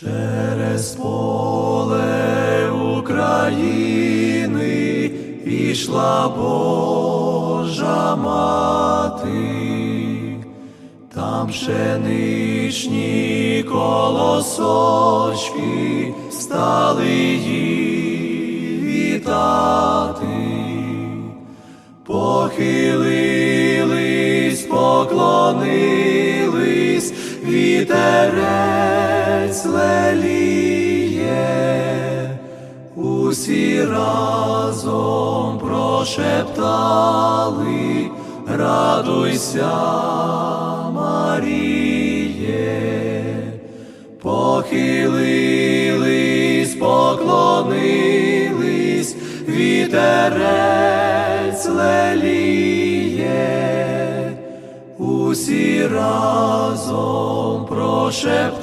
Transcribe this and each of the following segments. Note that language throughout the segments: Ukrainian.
Через поле України пішла Божа мати, там пшеничні колосочки стали їй вітати, похилились, поклонились, вітерець леліє, усі разом прошептали, радуйся, Маріє, похилились, поклонились, вітерець леліє, усі разом прошептали,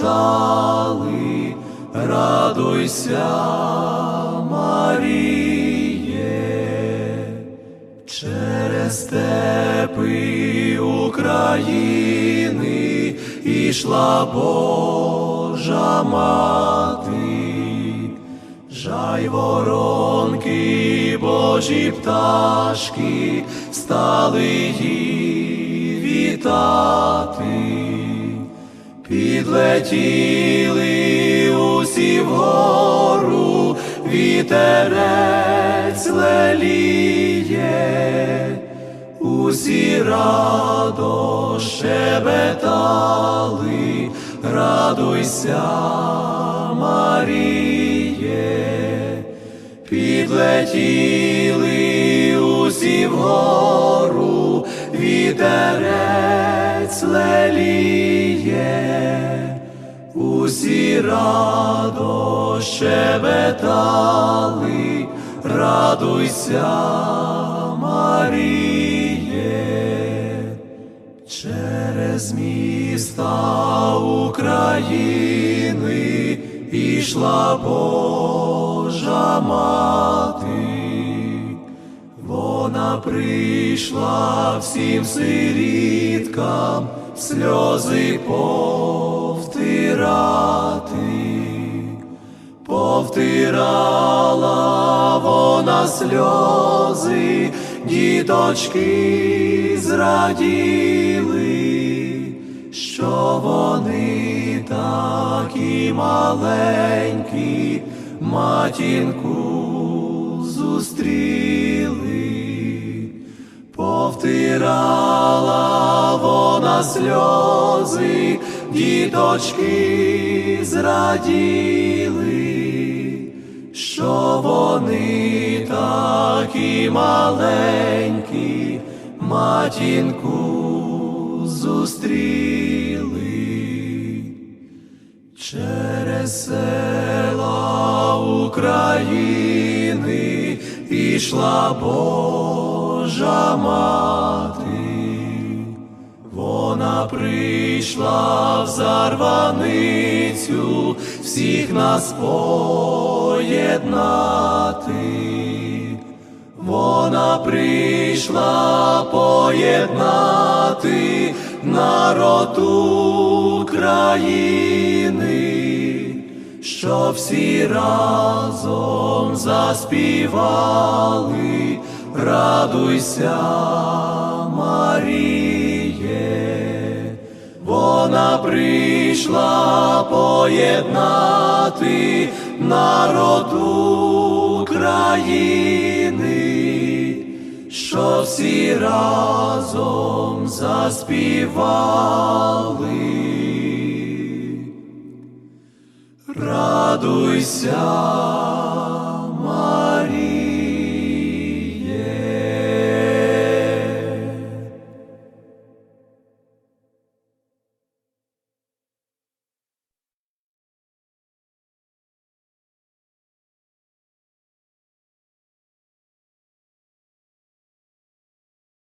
радуйся, Маріє, через степи України ішла Божа мати, жай воронки, божі пташки стали їй вітати, підлетіли усі вгору, вітерець леліє, усі радо щебетали, радуйся, Маріє, підлетіли усі вгору, вітерець леліє, усі радо щебетали, радуйся, Маріє, через міста України ішла Божа мати, прийшла всім сиріткам сльози повтирати, повтирала вона сльози, діточки зраділи, що вони такі маленькі, матінку зустріли, повтирала вона сльози, діточки зраділи, що вони такі маленькі, матінку зустріли. Через села України ішла Божа мати, вона прийшла в зарваницю всіх нас поєднати. Вона прийшла поєднати народ України, що всі разом заспівали, радуйся, Маріє, вона прийшла поєднати народ України, що всі разом заспівали. Радуйся,